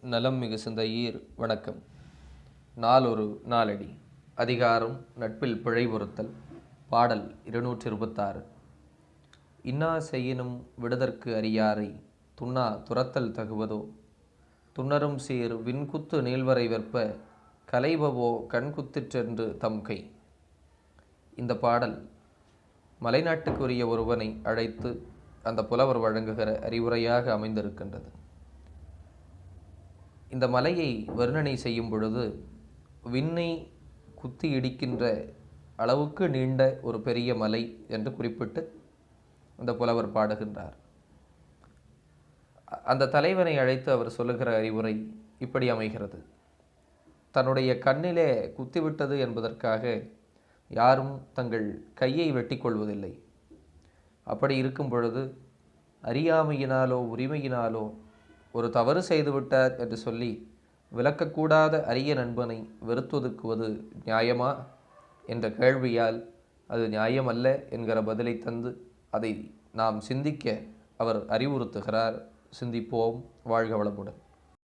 நலம் மிகு சிந்தையீர் வணக்கம். நாளொரு நாளடி. அதிகாரம் நட்பில் பிழை பொறுத்தல். பாடல் இருநூற்றி இருபத்தாறு இன்னா செய்யினும் விடுதற்கு அறியாரை. துண்ணா துரத்தல் தகுவதோ? துண்ணரும் சீர் விண்குத்து நீள்வரை வெற்ப. கலைபவோ கண்குத்திற்றென்று தம் கை. இந்த பாடல் மலைநாட்டுக்குரிய ஒருவனை அழைத்து அந்த புலவர் வழங்குகிற அறிவுரையாக அமைந்திருக்கின்றது. இந்த மலையை வர்ணனை செய்யும் பொழுது விண்ணை குத்தி இடிக்கின்ற அளவுக்கு நீண்ட ஒரு பெரிய மலை என்று குறிப்பிட்டு அந்த புலவர் பாடுகின்றார். அந்த தலைவனை அழைத்து அவர் சொல்லுகிற அறிவுரை இப்படி அமைகிறது. தன்னுடைய கண்ணிலே குத்திவிட்டது என்பதற்காக யாரும் தங்கள் கையை வெட்டிக் கொள்வதில்லை. அப்படி இருக்கும் பொழுது அறியாமையினாலோ உரிமையினாலோ ஒரு தவறு செய்துவிட்டார் என்று சொல்லி விளக்கக்கூடாத அரிய நண்பனை வெறுத்தொதுக்குவது நியாயமா? என்ற கேள்வியால் அது நியாயமல்ல என்கிற பதிலை தந்து அதை நாம் சிந்திக்க அவர் அறிவுறுத்துகிறார். சிந்திப்போம் வாழ்க வளமுடன்.